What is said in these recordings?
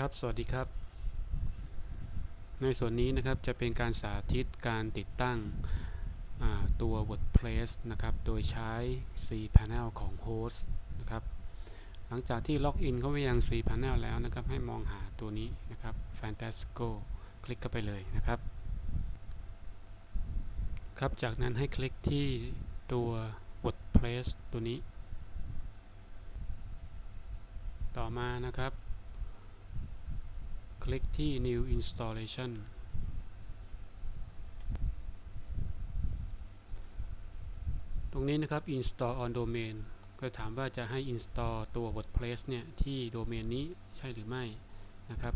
ครับ สวัสดีครับ ในส่วนนี้นะครับจะเป็นการสาธิตการติดตั้งตัว WordPress นะครับ โดยใช้ cPanel ของ Host นะครับ หลังจากที่ล็อกอินเข้าไปยัง cPanel แล้วนะครับ ให้มองหาตัวนี้นะครับ Fantasco คลิกเข้าไปเลยนะครับ ครับ จากนั้นให้คลิกที่ตัว WordPress ตัวนี้ ต่อมานะครับ ที่ New Installation ตรงนี้นะครับ Install on Domain ก็ถามว่าจะให้ install ตัว WordPress เนี่ยที่โดเมนนี้ใช่หรือไม่นะครับ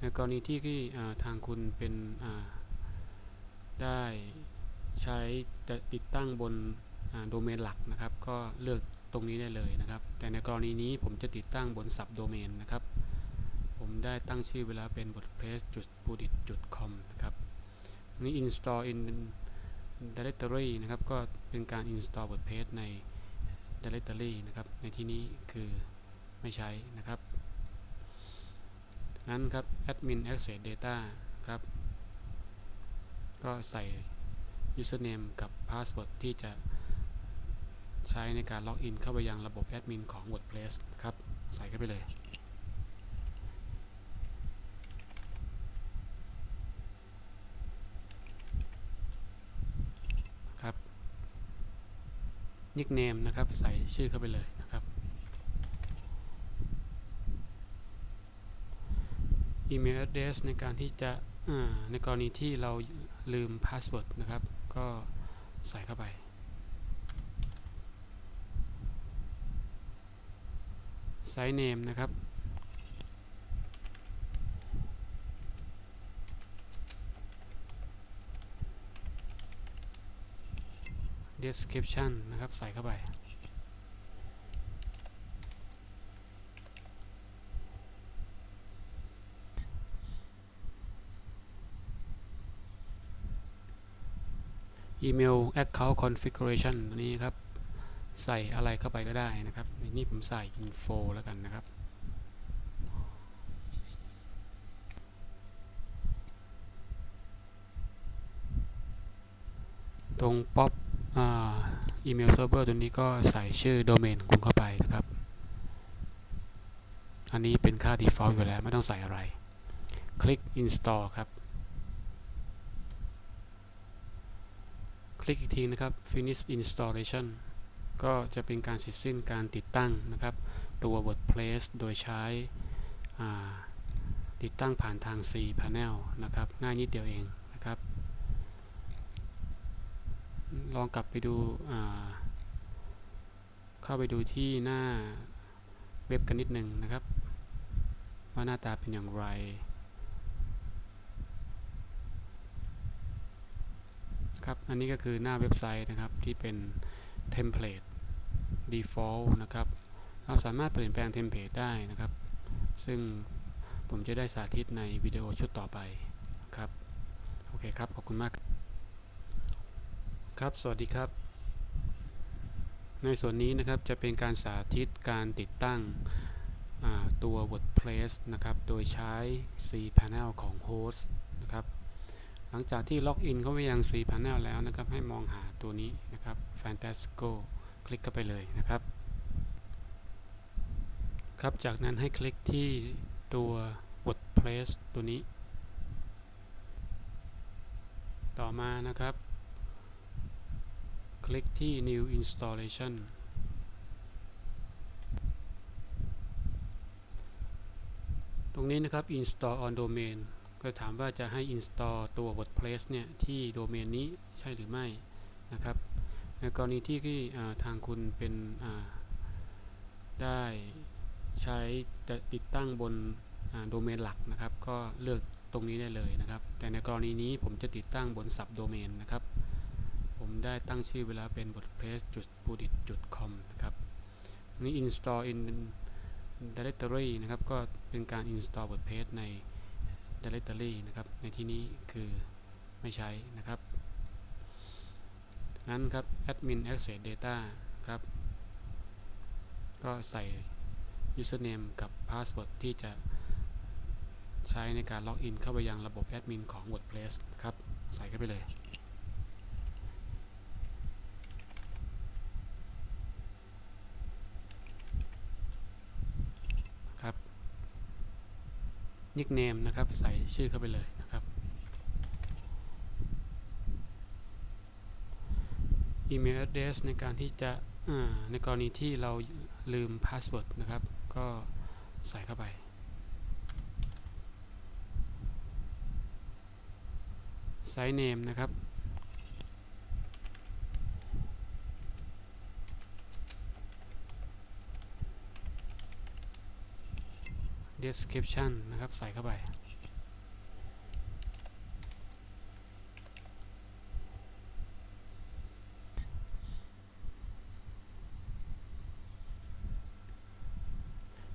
ในกรณีที่ทางคุณเป็นได้ใช้ติดตั้งบนโดเมนหลักนะครับ ก็เลือกตรงนี้ได้เลยนะครับ แต่ในกรณีนี้ผมจะติดตั้งบน sub domain นะครับ ผมได้ตั้งชื่อเวลาเป็น wordpress.budit.com นะครับนี้ install in directory นะครับ ก็เป็นการ install wordpress ใน directory นะครับ ในที่นี้คือไม่ใช้นะครับ นั้นครับ admin access data ครับ ก็ใส่ username กับ password ที่จะใช้ในการล็อกอินเข้าไปยังระบบแอดมินของ WordPress ครับ ใส่เข้าไปเลย นิกเนมนะครับ ใส่ชื่อเข้าไปเลยนะครับ อีเมล address ในการที่จะในกรณีที่เราลืมพาสเวิร์ดนะครับ ก็ใส่เข้าไป ไซส์เนมนะครับ description นะครับ ใส่เข้าไปอีเมล account configuration นี้ครับ ใส่อะไรเข้าไปก็ได้นะครับในนี้ผมใส่ info แล้วกันนะครับตรง pop อีเมลเซิร์ฟเวอร์ตัวนี้ก็ใส่ชื่อโดเมนคุณเข้าไปนะครับ อันนี้เป็นค่า default อยู่แล้วไม่ต้องใส่อะไร คลิก install ครับ คลิกอีกทีนะครับ finish installation ก็จะเป็นการเสร็จสิ้นการติดตั้งนะครับ ตัว WordPress โดยใช้ติดตั้งผ่านทาง cPanel นะครับ ง่ายนิดเดียวเองนะครับ ลองกลับไปดูเข้าไปดูที่หน้าเว็บกันนิดหนึ่งนะครับ ว่าหน้าตาเป็นอย่างไรครับอันนี้ก็คือหน้าเว็บไซต์นะครับที่เป็นเทมเพลต default นะครับเราสามารถเปลี่ยนแปลงเทมเพลตได้นะครับ ซึ่งผมจะได้สาธิตในวิดีโอชุดต่อไปครับ โอเคครับ ขอบคุณมาก ครับ สวัสดีครับ ในส่วนนี้นะครับจะเป็นการสาธิตการติดตั้งตัว WordPress นะครับ โดยใช้ cPanel ของ Host นะครับ หลังจากที่ล็อกอินเข้าไปยัง cPanel แล้วนะครับ ให้มองหาตัวนี้นะครับ Fantasco คลิกเข้าไปเลยนะครับ ครับ จากนั้นให้คลิกที่ตัว WordPress ตัวนี้ ต่อมานะครับ คลิกที่ New Installation ตรงนี้นะครับ Install on Domain ก็ถามว่าจะให้ install ตัว WordPress เนี่ยที่โดเมนนี้ใช่หรือไม่นะครับในกรณีที่ทางคุณเป็นได้ใช้ติดตั้งบนโดเมนหลักนะครับ ก็เลือกตรงนี้ได้เลยนะครับ แต่ในกรณีนี้ผมจะติดตั้งบน sub domain นะครับ ได้ตั้งชื่อเวลาเป็น wordpress.budit.com นะครับนี้ install in directory นะครับ ก็เป็นการ install wordpress ใน directory นะครับ ในที่นี้คือไม่ใช้นะครับ นั้นครับ admin access data ครับ ก็ใส่ username กับ password ที่จะใช้ในการล็อกอินเข้าไปยังระบบแอดมินของ WordPress ครับ ใส่เข้าไปเลย ครับ นิกเนมนะครับ ใส่ชื่อเข้าไปเลยนะครับ อีเมล address ในการที่จะในกรณีที่เราลืมพาสเวิร์ดนะครับ ก็ใส่เข้าไป ไซส์เนมนะครับ description นะครับ ใส่เข้าไป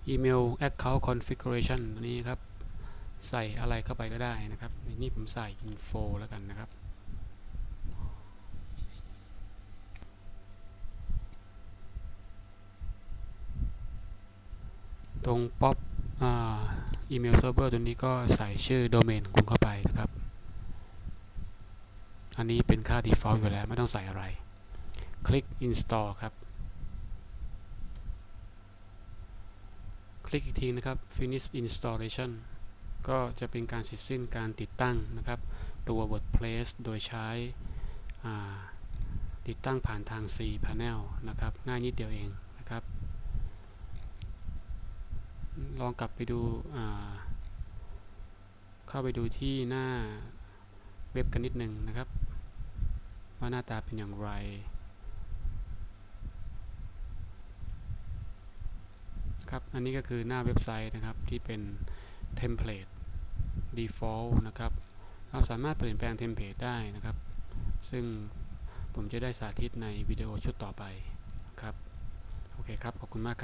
อีเมล account configuration นนี้ครับ ใส่อะไรเข้าไปก็ได้นะครับในนี้ผมใส่ info แล้วกันนะครับตรง pop อีเมลเซิร์ฟเวอร์ตัวนี้ก็ใส่ชื่อโดเมนของคุณเข้าไปนะครับ อันนี้เป็นค่า default อยู่แล้วไม่ต้องใส่อะไร คลิก install ครับ คลิกอีกทีนะครับ finish installation ก็จะเป็นการเสร็จสิ้นการติดตั้งนะครับ ตัว WordPress โดยใช้ติดตั้งผ่านทาง C panel นะครับ ง่ายนิดเดียวเองนะครับ ลองกลับไปดูเข้าไปดูที่หน้าเว็บกันนิดหนึ่งนะครับ ว่าหน้าตาเป็นอย่างไรครับอันนี้ก็คือหน้าเว็บไซต์นะครับที่เป็นเทมเพลต default นะครับเราสามารถเปลี่ยนแปลงเทมเพลตได้นะครับ ซึ่งผมจะได้สาธิตในวิดีโอชุดต่อไปครับ โอเคครับ ขอบคุณมากครับ